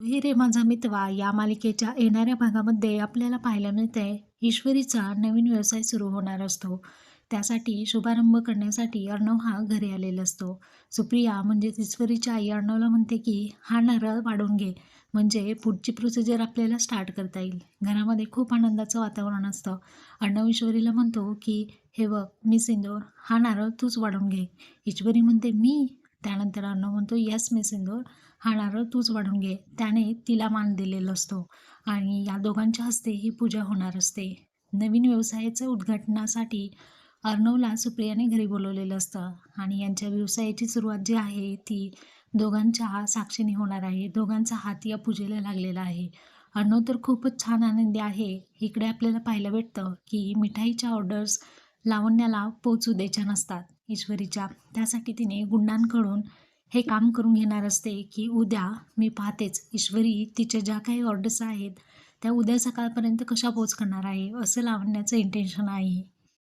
हे रे माझा मितवा या मालिकेच्या येणाऱ्या भागामध्ये आपल्याला पाहायला मिळते ईश्वरीचा नवीन व्यवसाय सुरू होणार असतो. त्यासाठी शुभारंभ करण्यासाठी अर्णव हा घरी आलेला असतो. सुप्रिया म्हणजेच ईश्वरीच्या आई अर्णवला म्हणते की हा नारळ वाढून घे. म्हणजे पुढची प्रोसिजर आपल्याला स्टार्ट करता येईल. घरामध्ये खूप आनंदाचं वातावरण असतं. अर्णव ईश्वरीला म्हणतो की हे बघ मी सिंदूर हा नारळ तूच वाढून घे. ईश्वरी म्हणते मी त्यानंतर अर्णव म्हणतो यस मी सिंदूर हा नारळ तूच वाढून घे. त्याने तिला मान दिलेला असतो आणि या दोघांच्या हस्ते ही पूजा होणार असते. नवीन व्यवसायाचं उद्घाटनासाठी अर्णवला सुप्रियाने घरी बोलवलेलं असतं आणि यांच्या व्यवसायाची सुरुवात जी आहे ती दोघांच्या साक्षीने होणार आहे. दोघांचा हात या पूजेला लागलेला आहे. अर्णव तर खूपच छान आनंदी आहे. इकडे आपल्याला पाहायला भेटतं की मिठाईच्या ऑर्डर्स लावण्याला पोचू द्यायच्या नसतात. ईश्वरीच्या. त्यासाठी तिने गुंडांकडून हे काम करून घेणार असते की उद्या मी पाहतेच ईश्वरी तिच्या ज्या काही ऑर्डर्स आहेत त्या उद्या सकाळपर्यंत कशा पोच करणार आहे असं लावण्याचं इंटेन्शन आहे.